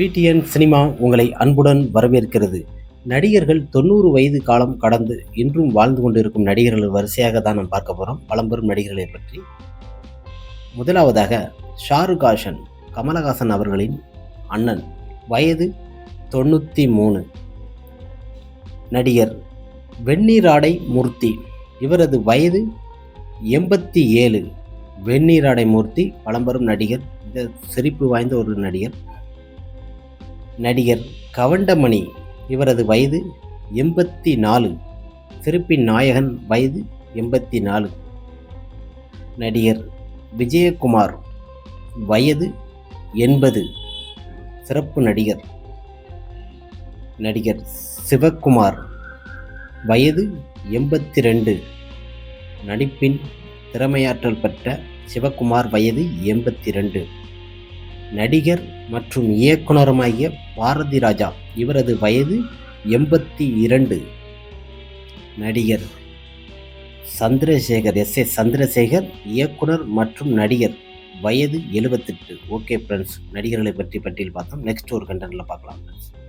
PTN cinema உங்களை அன்புடன் வரவேற்கிறது. நடிகர்கள் தொண்ணூறு வயது காலம் கடந்து இன்றும் வாழ்ந்து கொண்டிருக்கும் நடிகர்கள் வரிசையாக தான் நாம் பார்க்க போகிறோம் பழம்பெரும் நடிகர்களை பற்றி. முதலாவதாக ஷாருக் ஹாசன் கமலஹாசன் அவர்களின் அண்ணன். வயது தொண்ணூற்றி மூணு. நடிகர் வெந்நீராடை மூர்த்தி. இவரது வயது எண்பத்தி ஏழு. வெந்நீராடை மூர்த்தி பழம்பெரும் நடிகர். இந்த சிரிப்பு வாய்ந்த ஒரு நடிகர். நடிகர் கவண்டமணி இவரது வயது எண்பத்தி நாலு சிரிப்பின் நாயகன் வயது எண்பத்தி நாலு நடிகர் விஜயகுமார் வயது எண்பது. சிறப்பு நடிகர். நடிகர் சிவக்குமார் வயது எண்பத்தி ரெண்டு நடிப்பின் திறமையாற்றல் பெற்ற சிவக்குமார் வயது எண்பத்தி ரெண்டு நடிகர் மற்றும் இயக்குனருமாகிய பாரதி ராஜா. இவரது வயது எண்பத்தி இரண்டு. நடிகர் சந்திரசேகர் எஸ் ஏ சந்திரசேகர் இயக்குனர் மற்றும் நடிகர். வயது எழுபத்தெட்டு. ஓகே ஃப்ரெண்ட்ஸ் நடிகர்களை பற்றி பட்டியல் பார்த்தோம். நெக்ஸ்ட் ஒரு கண்டனில் பார்க்கலாம் ஃப்ரெண்ட்ஸ்